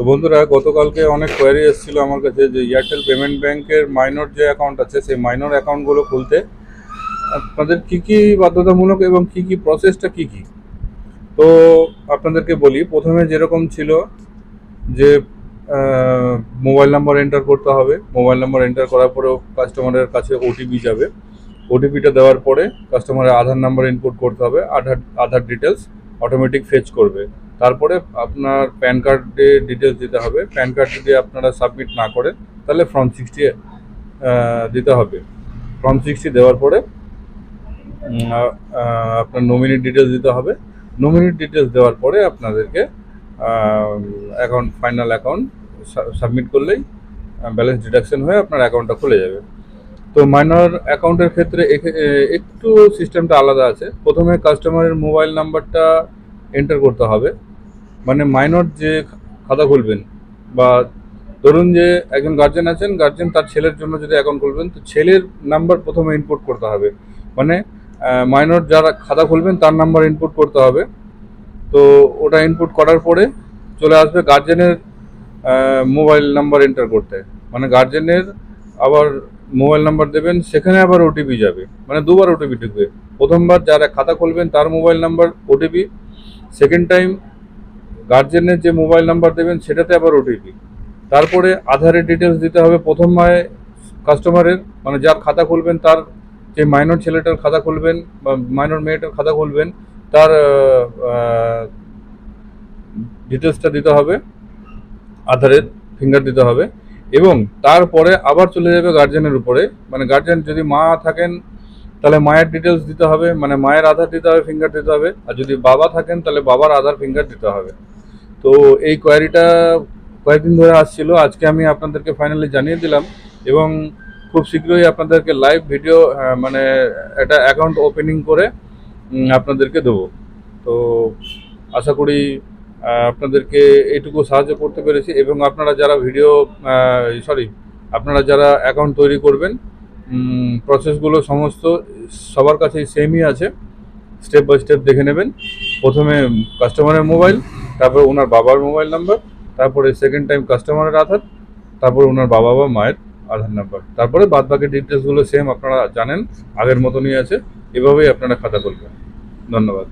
তো বন্ধুরা, গতকালকে অনেক কোয়ারি এসেছিল আমার কাছে যে এয়ারটেল পেমেন্ট ব্যাংকের মাইনর যে অ্যাকাউন্ট আছে, সেই মাইনর অ্যাকাউন্টগুলো খুলতে আপনাদের কি কি বাধ্যতামূলক এবং কি কি প্রসেসটা কি কি? তো আপনাদেরকে বলি, প্রথমে যেরকম ছিল যে মোবাইল নাম্বার এন্টার করতে হবে। মোবাইল নাম্বার এন্টার করার পরেও কাস্টমারের কাছে ওটিপি যাবে। ওটিপিটা দেওয়ার পরে কাস্টমারের আধার নাম্বার ইনপুট করতে হবে, Aadhaar Aadhaar details automatic fetch করবে। তারপরে আপনার প্যান কার্ডে ডিটেলস দিতে হবে। প্যান কার্ড যদি আপনারা সাবমিট না করেন তাহলে ফর্ম সিক্সটি দিতে হবে। ফর্ম সিক্সটি দেওয়ার পরে আপনার নমিনি ডিটেলস দিতে হবে। নমিনি ডিটেলস দেওয়ার পরে আপনাদেরকে অ্যাকাউন্ট ফাইনাল অ্যাকাউন্ট সাবমিট করলেই ব্যালেন্স ডিডাকশন হয়ে আপনার অ্যাকাউন্টটা খুলে যাবে। তো মাইনর অ্যাকাউন্টের ক্ষেত্রে একটু সিস্টেমটা আলাদা আছে। প্রথমে কাস্টমারের মোবাইল নাম্বারটা এন্টার করতে হবে। মানে মাইনর যে খাতা খুলবেন বা ধরুন যে একজন গার্জেন আছেন গার্জেন তার ছেলের জন্য যদি অ্যাকাউন্ট খুলবেন, তো ছেলের নাম্বার প্রথমে ইনপুট করতে হবে। মানে মাইনর যারা খাতা খুলবেন তার নাম্বার ইনপুট করতে হবে। তো ওটা ইনপুট করার পরে চলে আসবে গার্জেনের মোবাইল নাম্বার এন্টার করতে। মানে গার্জেনের আবার মোবাইল নাম্বার দেবেন, সেখানে আবার ওটিপি যাবে। মানে দুবার ওটিপি ঢুকবে। প্রথমবার যারা খাতা খুলবেন, তার mobile number OTP second time গার্জেনের যে মোবাইল নাম্বার দেবেন, সেটাতে আবার ওটিপি তারপরে আধারের ডিটেলস দিতে হবে। প্রথম মায়ে কাস্টমারের মানে যার খাতা খুলবেন, তার যে মাইনর ছেলেটার খাতা খুলবেন, বা মাইনর মেয়েটার খাতা খুলবেন, তার ডিটেলসটা দিতে হবে। আধারের ফিঙ্গার দিতে হবে। এবং তারপরে আবার চলে যাবে গার্জেনের উপরে। মানে গার্জেন যদি মা থাকেন, তাহলে মায়ের ডিটেলস দিতে হবে মানে মায়ের আধার দিতে হবে ফিঙ্গার দিতে হবে। আর যদি বাবা থাকেন, তাহলে বাবার আধার ফিঙ্গার দিতে হবে। তো এই কোয়ারিটা কয়েকদিন ধরে আসছিল। আজকে আমি আপনাদেরকে ফাইনালি জানিয়ে দিলাম এবং খুব শীঘ্রই আপনাদেরকে লাইভ ভিডিও মানে একটা অ্যাকাউন্ট ওপেনিং করে আপনাদেরকে দেবো। তো আশা করি আপনাদেরকে এটুকু সাহায্য করতে পেরেছি এবং আপনারা যারা ভিডিও সরি আপনারা যারা অ্যাকাউন্ট তৈরি করবেন প্রসেসগুলো সমস্ত সবার কাছেই সেমই আছে। স্টেপ বাই স্টেপ দেখে নেবেন। প্রথমে কাস্টমারের মোবাইল তারপর ওনার বাবার মোবাইল নাম্বার তারপরে সেকেন্ড টাইম কাস্টমারের আধার, তারপর ওনার বাবা বা মায়ের আধার নাম্বার তারপরে বাদ বাকি ডিটেলসগুলো সেম আপনারা জানেন, আগের মতনই আছে। এভাবেই আপনারা খাতা খুলবেন। ধন্যবাদ।